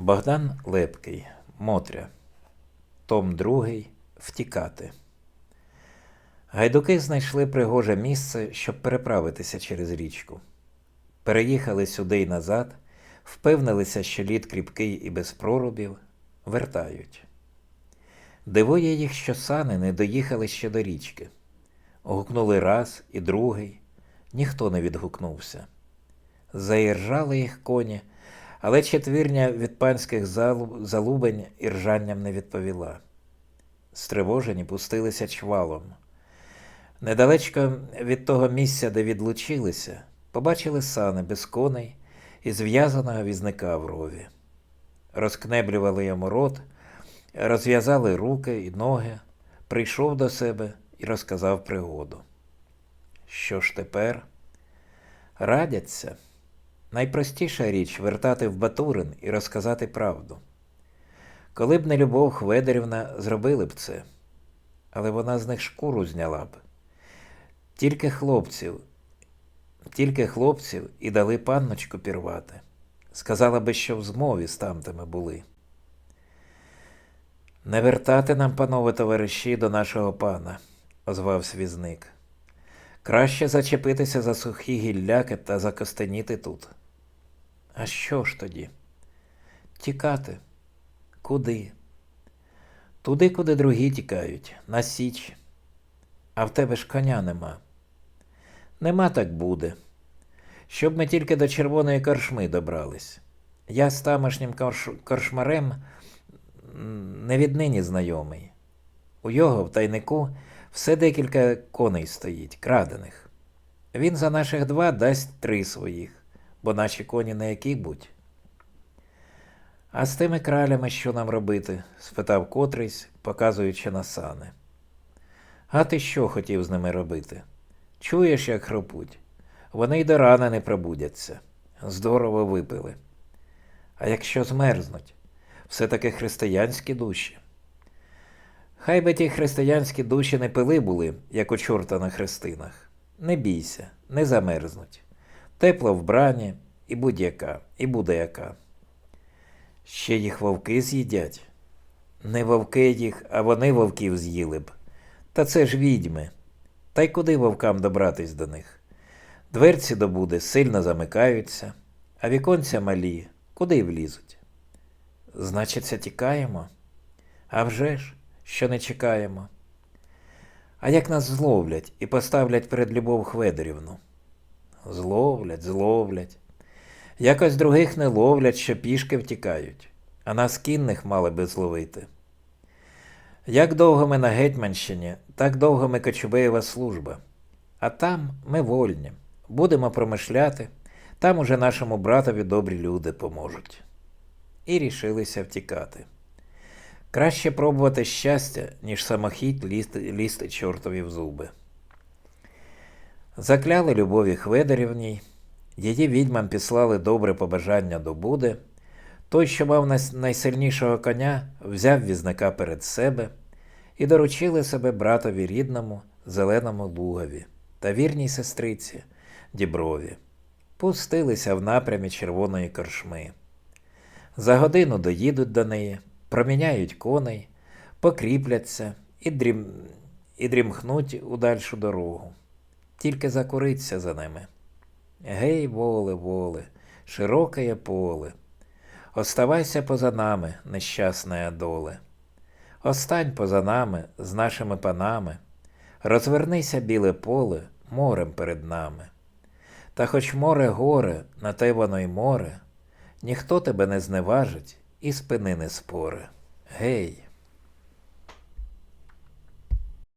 Богдан Лепкий, Мотря. Том 2. Втікати. Гайдуки знайшли пригоже місце, щоб переправитися через річку. Переїхали сюди й назад, впевнилися, що лід кріпкий і без прорубів, вертають. Дивує їх, що сани не доїхали ще до річки. Гукнули раз і другий, ніхто не відгукнувся. Заіржали їх коні, але четвірня від панських залубень і ржанням не відповіла. Стривожені пустилися чвалом. Недалечко від того місця, де відлучилися, побачили сани без коней і зв'язаного візника в рові. Розкнеблювали йому рот, розв'язали руки і ноги, прийшов до себе і розказав пригоду. Що ж тепер? Радяться. Найпростіша річ вертати в Батурин і розказати правду. Коли б не Любов Хведерівна, зробили б це, але вона з них шкуру зняла б. Тільки хлопців, тільки хлопців і дали панночку пірвати. Сказала би, що в змові з тамтими були. Не вертати нам, панове товариші, до нашого пана, озвався візник. Краще зачепитися за сухі гілляки та закостеніти тут. А що ж тоді? Тікати. Куди? Туди, куди другі тікають, на січ. А в тебе ж коня нема. Нема так буде. Щоб ми тільки до червоної коршми добрались. Я з тамошнім корш... коршмарем не віднині знайомий. У його в тайнику все декілька коней стоїть, крадених. Він за наших два дасть три своїх, бо наші коні не які будь. А з тими кралями що нам робити? спитав котрийсь, показуючи на сани. А ти що хотів з ними робити? Чуєш, як хропуть? Вони й до рана не пробудяться. Здорово випили. А якщо змерзнуть, все таки християнські душі. Хай би ті християнські душі не пили були, як у чорта на хрестинах. Не бійся, не замерзнуть. Тепло в брані, і будь-яка, і буде яка. Ще їх вовки з'їдять. Не вовки їх, а вони вовків з'їли б. Та це ж відьми. Та й куди вовкам добратись до них? Дверці до буди сильно замикаються, а віконця малі, куди влізуть? Значиться, тікаємо? А вже ж, що не чекаємо. А як нас зловлять і поставлять перед Любов Хведорівну? Зловлять, зловлять. Якось других не ловлять, що пішки втікають, а нас кінних мали би зловити. Як довго ми на Гетьманщині, так довго ми Кочубеєва служба. А там ми вольні, будемо промишляти, там уже нашому братові добрі люди поможуть. І рішилися втікати. Краще пробувати щастя, ніж самохідь лізти, лізти чортові в зуби. Закляли Любові Хведерівній, її відьмам післали добре побажання до Буди. Той, що мав найсильнішого коня, взяв візника перед себе і доручили себе братові рідному, зеленому лугові та вірній сестриці Діброві. Пустилися в напрямі червоної коршми. За годину доїдуть до неї, проміняють коней, покріпляться і, дрім... і дрімхнуть у дальшу дорогу. Тільки закуриться за ними. Гей, воле, воле, широкое поле. Оставайся поза нами, нещасная доле. Остань поза нами з нашими панами, розвернися біле поле морем перед нами. Та хоч море горе, на те воно й море, ніхто тебе не зневажить і спини не споре. Гей!